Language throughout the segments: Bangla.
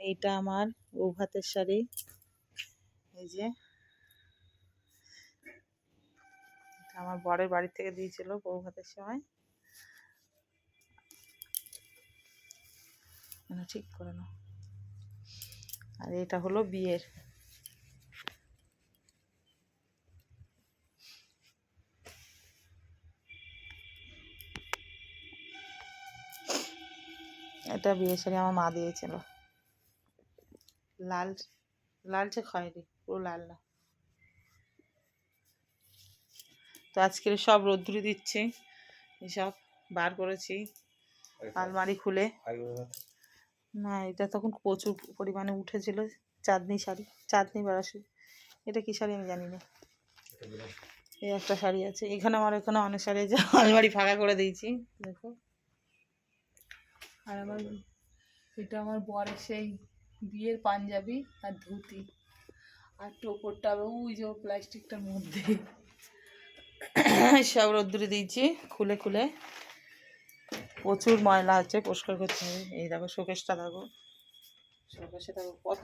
এইটা আমার বউ ভাতের শাড়ি। এই যে। এটা আমার বরের বাড়ি থেকে দিয়েছিল বউ ভাতের সময়। না, ঠিক করে নাও। আর এটা হলো বিয়ের। এটা বিয়ের শাড়ি আমার মা দিয়েছিল। লাল লালচে খয়েরি পুরো লাল না। তো আজকের সব রোদ্দুরি দিচ্ছে এসব বার করেছি আলমারি খুলে। না এটা তখন প্রচুর পরিমাণে উঠেছিল চাঁদনি শাড়ি চাঁদনি বেড়াশি এটা কি শাড়ি আমি জানি না এই একটা শাড়ি আছে এখানে আমার এখানে অনেক শাড়ি আছে আলমারি ফাঁকা করে দিয়েছি দেখো। আর আমার এটা আমার বরের সেই বিয়ের পাঞ্জাবি আর ধুতি। আর টোপরটা ওই যে প্লাস্টিকটার মধ্যে। সব রোদ্দুরে দিয়েছি, খুলে খুলে। প্রচুর ময়লা আছে, পরিষ্কার করতে হবে। এই দেখো শোকেশটা দেখো। শোকেশে দেখো কত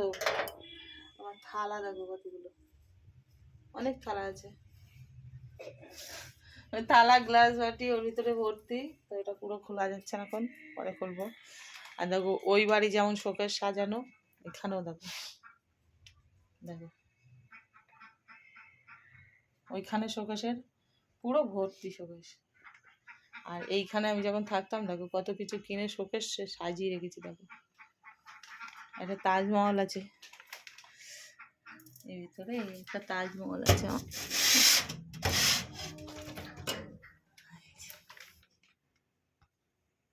আমার থালা দেখো কতগুলো। অনেক থালা আছে। থালা, গ্লাস, বাটি, ওর ভিতরে ভর্তি। তো এটা পুরো খোলা যাচ্ছে না এখন, পরে খুলবো। আর দেখো, ওই বাড়ি যেমন শোকেশ সাজানো এখানেও দেখো। দেখো। ওইখানে শোকেশের পুরো ভর্তি শোকেশ। আর এইখানে আমি যখন থাকতাম, দেখো কত কিছু কিনে শোকেশ সাজিয়ে রেখেছি, দেখো। একটা তাজমহল আছে। এর ভিতরে একটা তাজমহল আছে আমার।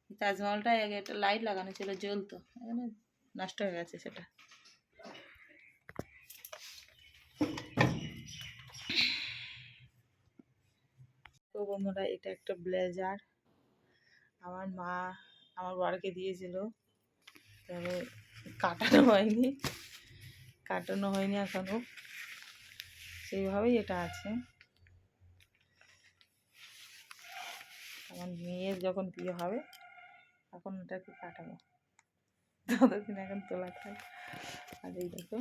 এই তাজমহলটা আগে একটা লাইট লাগানো ছিল, জ্বলতো। এখানে নষ্ট হয়ে গেছে সেটা। তো বন্ধুরা, এটা একটা ব্লেজার। আমার মা আমার বরকে দিয়েছিল। তবে কাটানো হয়নি। কাটানো হয়নি এখনও। সেইভাবেই এটা আছে। আমার মেয়ের যখন বিয়ে হবে, তখন এটাকে কাটাবো। ততদিন এখন তোলা থাক। আর এই দেখো,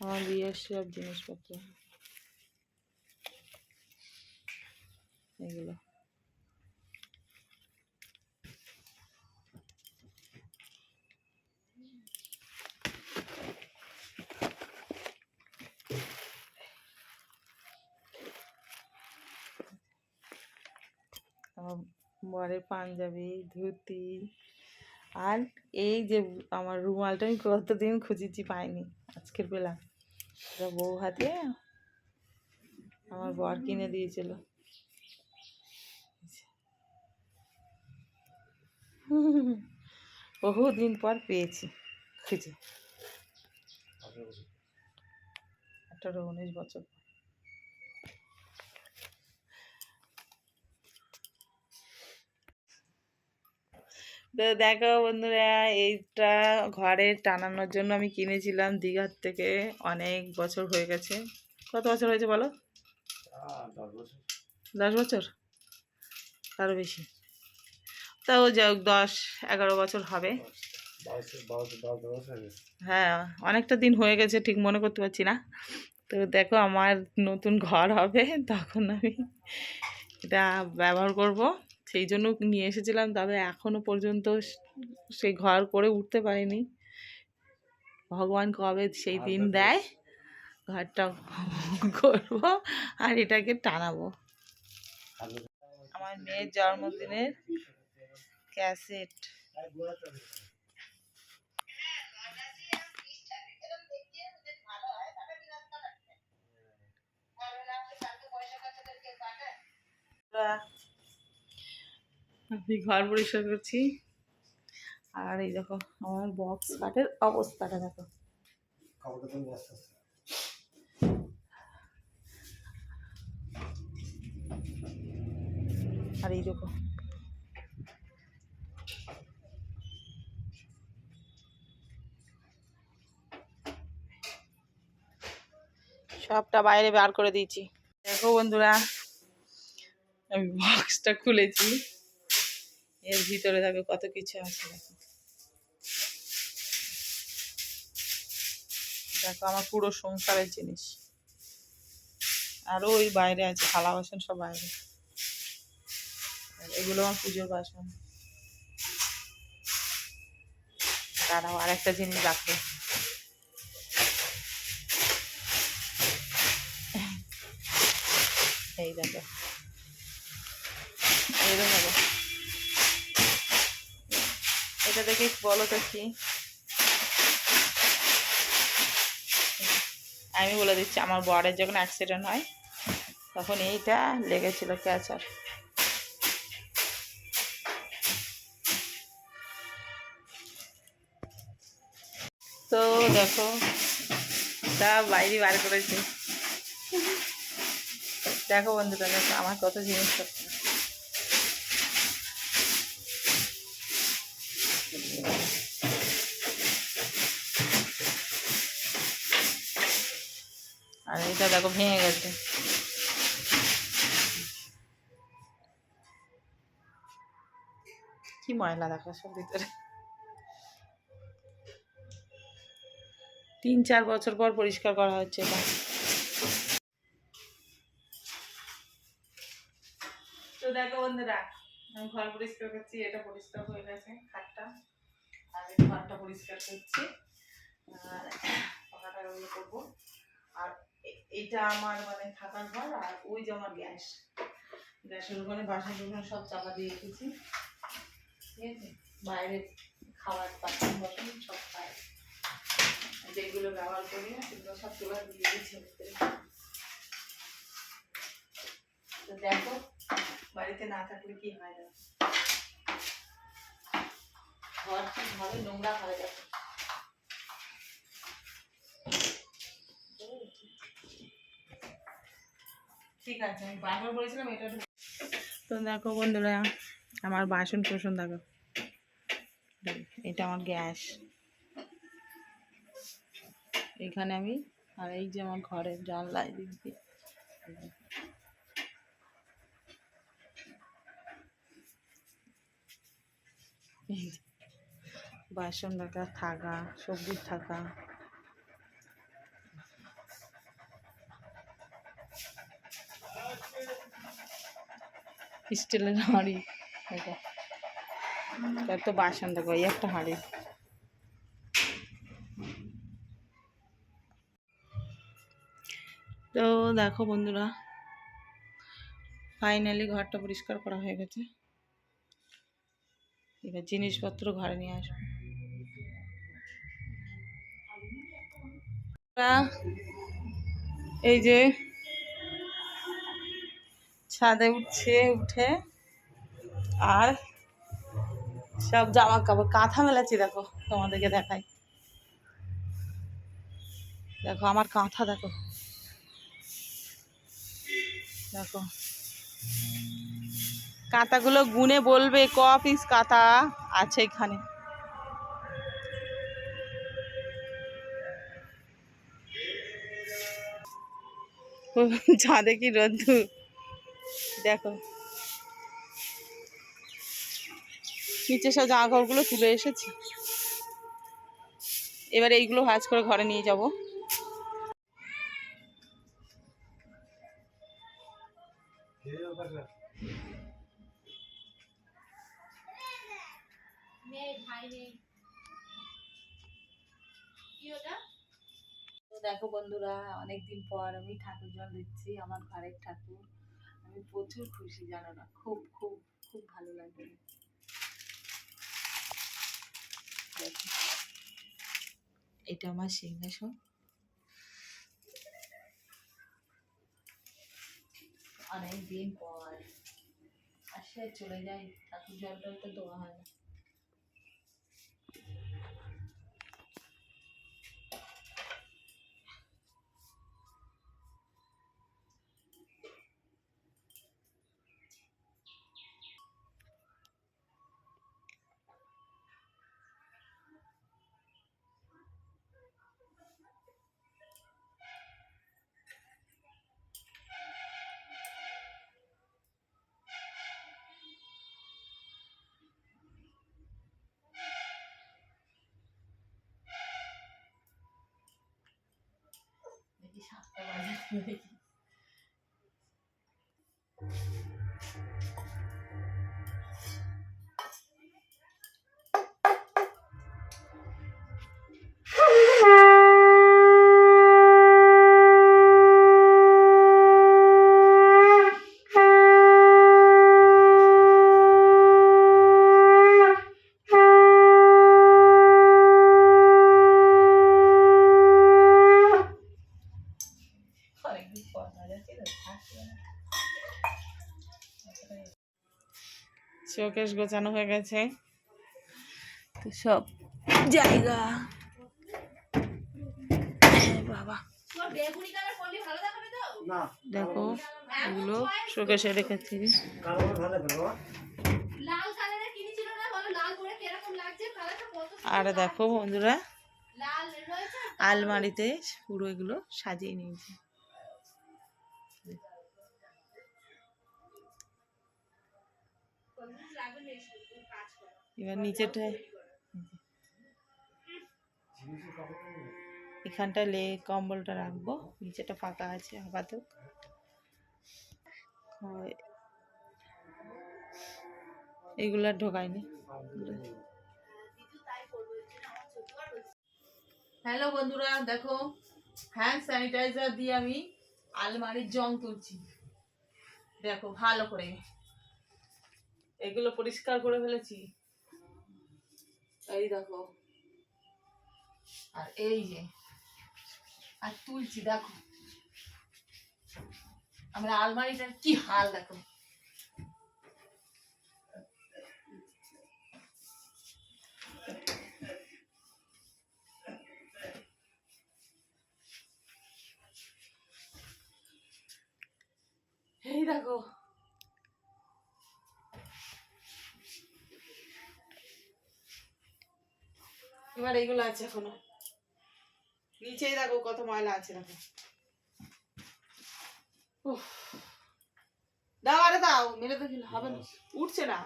আমার বিয়ের সব জিনিসপত্র। এগুলো। বরের পাঞ্জাবি, ধুতি আর এই যে আমার রুমালটা আমি কতদিন খুঁজেছি পাইনি আজকের বেলা। বউ হাতে আমার বর কিনে দিয়েছিল। বহুদিন পর পেয়েছি, খুঁজে। আঠারো, উনিশ বছর তো দেখো বন্ধুরা, এইটা ঘরে টানানোর জন্য আমি কিনেছিলাম দীঘার থেকে অনেক বছর হয়ে গেছে। কত বছর হয়েছে বলো? দশ বছর? তারও বেশি। তাও যাই হোক দশ, এগারো বছর হবে। হ্যাঁ অনেকটা দিন হয়ে গেছে, ঠিক মনে করতে পারছি না। তো দেখো আমার নতুন ঘর হবে, তখন আমি এটা ব্যবহার করব। সেই জন্য নিয়ে এসেছিলাম তবে এখনও পর্যন্ত সেই ঘর করে উঠতে পারিনি। ভগবান কবে সেই দিন দেয় ঘরটা করব আর এটাকে টানাবো। আমার মেয়ের জন্মদিনের ক্যাসেট। আমি ঘর পরিষ্কার করছি। আর এই দেখো আমার বক্স কাঠের অবস্থাটা দেখো। আর এই দেখো। সবটা বাইরে বার করে দিয়েছি। দেখো বন্ধুরা আমি বক্সটা খুলেছি। এর ভিতরে দেখো কত কিছু আছে দেখো। দেখো আমার পুরো সংসারের জিনিস। আরও ওই বাইরে আছে, থালা বাসন সব বাইরে। এগুলো আমার পুজোর বাসন। দাঁড়াও আর একটা জিনিস রাখো। এই দেখো। এই দেখো এটা দেখে বলো তো কি? আমি বলে দিচ্ছি, আমার বরের যখন অ্যাক্সিডেন্ট হয়, তখন এইটা লেগেছিল ক্যাচার। তো দেখো, তা বাইরে বার করেছে। দেখো বন্ধুরা, দেখো আমার কত জিনিসপত্র। এটা দেখো ভেঙে গেছে। কি ময়লা দেখো সব ভিতরে। তিন চার বছর পর পরিষ্কার করা হচ্ছে এটা। তো দেখো বন্ধুরা, আমি ঘর পরিষ্কার করছি, এটা পরিষ্কার হয়ে গেছে খাটটা। এই ঘরটা পরিষ্কার করছি। আর পাখাটা করব। আর এ- এইটা আমার মানে থাকার ঘর, আর ওই যে আমার গ্যাস। গ্যাসের ওখানে বাসন টাসন সব চাপা দিয়ে রেখেছি। ঠিক আছে? বাইরে খাবার, বাসন বাসন সব বাইরে যেগুলো ব্যবহার করি না, সেগুলো সব তোলা দিয়ে দিয়েছি তো দেখো, বাড়িতে না থাকলে কি হয় না? ঘর ঠিকভাবে নোংরা হয়ে যাবে তো দেখো বন্ধুরা, আমার বাসন কোসন দেখো। এটা আমার গ্যাস। এখানে আমি আর এই যে আমার ঘরের জানলা এদিক দিয়ে। বাসন রাখা থাকা সবজির থাকা। স্টিলের হাঁড়ি। দেখো তার তো বাসন দেখো, এই একটা হাঁড়ি। তো দেখো বন্ধুরা, ফাইনালি ঘরটা পরিষ্কার করা হয়ে গেছে। এবার জিনিসপত্র ঘরে নিয়ে আসব। এই যে ছাদে উঠছে উঠে আর সব জামা কাপড় কাঁথা মেলাচ্ছি দেখো, তোমাদেরকে দেখাই। দেখো, আমার কাঁথা দেখো। দেখো। কাঁথাগুলো গুনে বলবে, ক পিস কাঁথা? আছে এখানে। ছাদে কি রোদ্দু দেখো। নিচে সব জামা কাপড়গুলো তুলে এসেছি। এবার এইগুলো ভাজ করে ঘরে নিয়ে যাব। দেখো বন্ধুরা, অনেকদিন পর আমি ঠাকুর জল দিচ্ছি, আমার ঘরের ঠাকুর। আমি প্রচুর খুশি, জানো না? খুব খুব খুব ভালো লাগে এটা আমার সিংহাসন। অনেক দিন পর আসে চলে যাই ঠাকুর টল তো দেওয়া হয় না। 没问。শোকেশ গোছানো হয়ে গেছে। তো সব জায়গা। বাবা। দেখো, এগুলো শোকেশে রেখেছি। আর দেখো বন্ধুরা, আলমারিতে পুরো এগুলো সাজিয়ে নিয়েছি। এবার নিচেটায় এখানটায় লে কম্বলটা রাখব নিচেটা ফাঁকা আছে আপাতত। এগুলো ঢোকায়নি হ্যালো বন্ধুরা দেখো হ্যান্ড স্যানিটাইজার দিয়ে আমি আলমারির জং তুলছি। দেখো ভালো করে। এগুলো পরিষ্কার করে ফেলেছি। এই দেখো। আর এই যে, আর তুলছি, দেখো। আমরা আলমারিটার কি হাল, দেখো। এই দেখো। এবার এইগুলো আছে এখনও। নিচেই দেখো কত ময়লা আছে দেখো। দাও আরে দাও মেরে তো হবে না। উঠছে না।